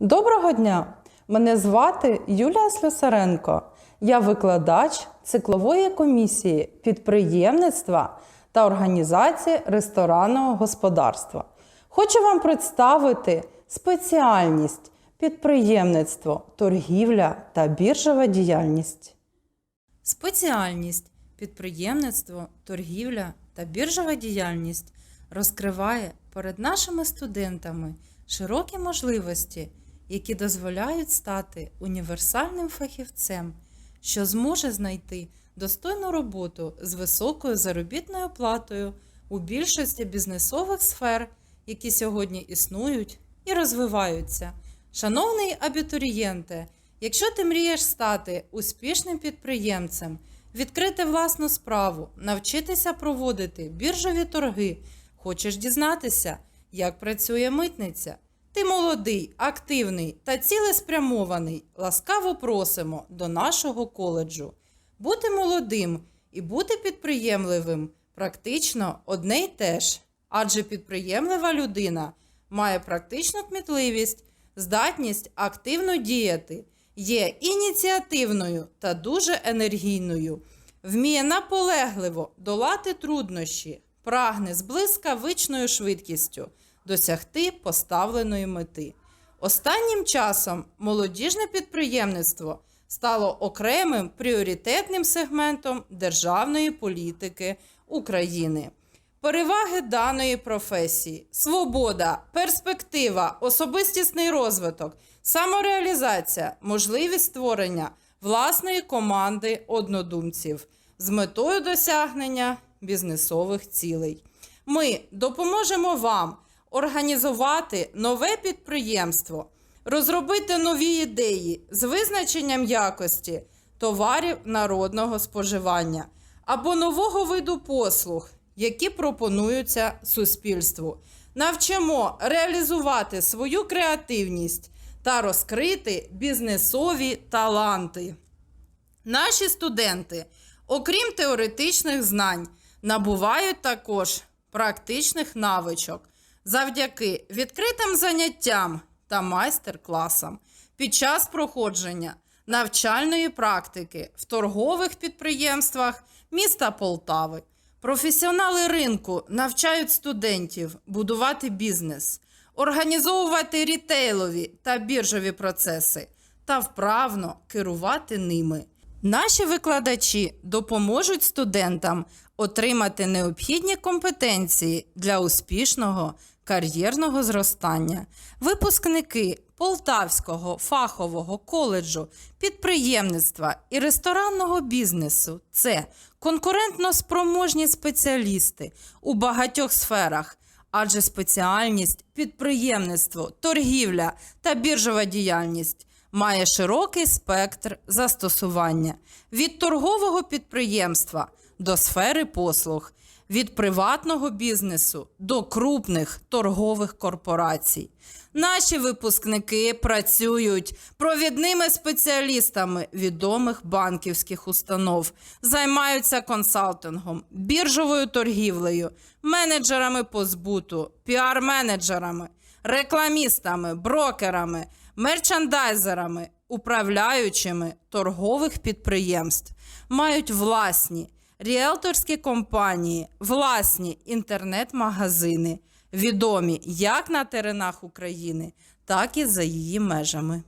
Доброго дня! Мене звати Юлія Слюсаренко. Я викладач циклової комісії підприємництва та організації ресторанного господарства. Хочу вам представити спеціальність підприємництво, торгівля та біржова діяльність. Спеціальність підприємництво, торгівля та біржова діяльність розкриває перед нашими студентами широкі можливості, які дозволяють стати універсальним фахівцем, що зможе знайти достойну роботу з високою заробітною платою у більшості бізнесових сфер, які сьогодні існують і розвиваються. Шановний абітурієнте, якщо ти мрієш стати успішним підприємцем, відкрити власну справу, навчитися проводити біржові торги, хочеш дізнатися, як працює митниця. Ти молодий, активний та цілеспрямований. Ласкаво просимо до нашого коледжу. Бути молодим і бути підприємливим практично одне й те ж, адже підприємлива людина має практичну кмітливість, здатність активно діяти, є ініціативною та дуже енергійною, вміє наполегливо долати труднощі, прагне з блискавичною швидкістю досягти поставленої мети. Останнім часом молодіжне підприємництво стало окремим пріоритетним сегментом державної політики України. Переваги даної професії: свобода, перспектива, особистісний розвиток, самореалізація, можливість створення власної команди однодумців з метою досягнення бізнесових цілей. Ми допоможемо вам організувати нове підприємство, розробити нові ідеї з визначенням якості товарів народного споживання або нового виду послуг, які пропонуються суспільству. Навчимо реалізувати свою креативність та розкрити бізнесові таланти. Наші студенти, окрім теоретичних знань, набувають також практичних навичок завдяки відкритим заняттям та майстер-класам під час проходження навчальної практики в торгових підприємствах міста Полтави. Професіонали ринку навчають студентів будувати бізнес, організовувати рітейлові та біржові процеси та вправно керувати ними. Наші викладачі допоможуть студентам отримати необхідні компетенції для успішного кар'єрного зростання. Випускники Полтавського фахового коледжу підприємництва і ресторанного бізнесу це конкурентно спроможні спеціалісти у багатьох сферах, адже спеціальність підприємництво, торгівля та біржова діяльність має широкий спектр застосування від торгового підприємства до сфери послуг, від приватного бізнесу до крупних торгових корпорацій. Наші випускники працюють провідними спеціалістами відомих банківських установ, займаються консалтингом, біржовою торгівлею, менеджерами по збуту, піар-менеджерами, рекламістами, брокерами, мерчандайзерами, управляючими торгових підприємств, мають власні ріелторські компанії, власні інтернет-магазини, відомі як на теренах України, так і за її межами.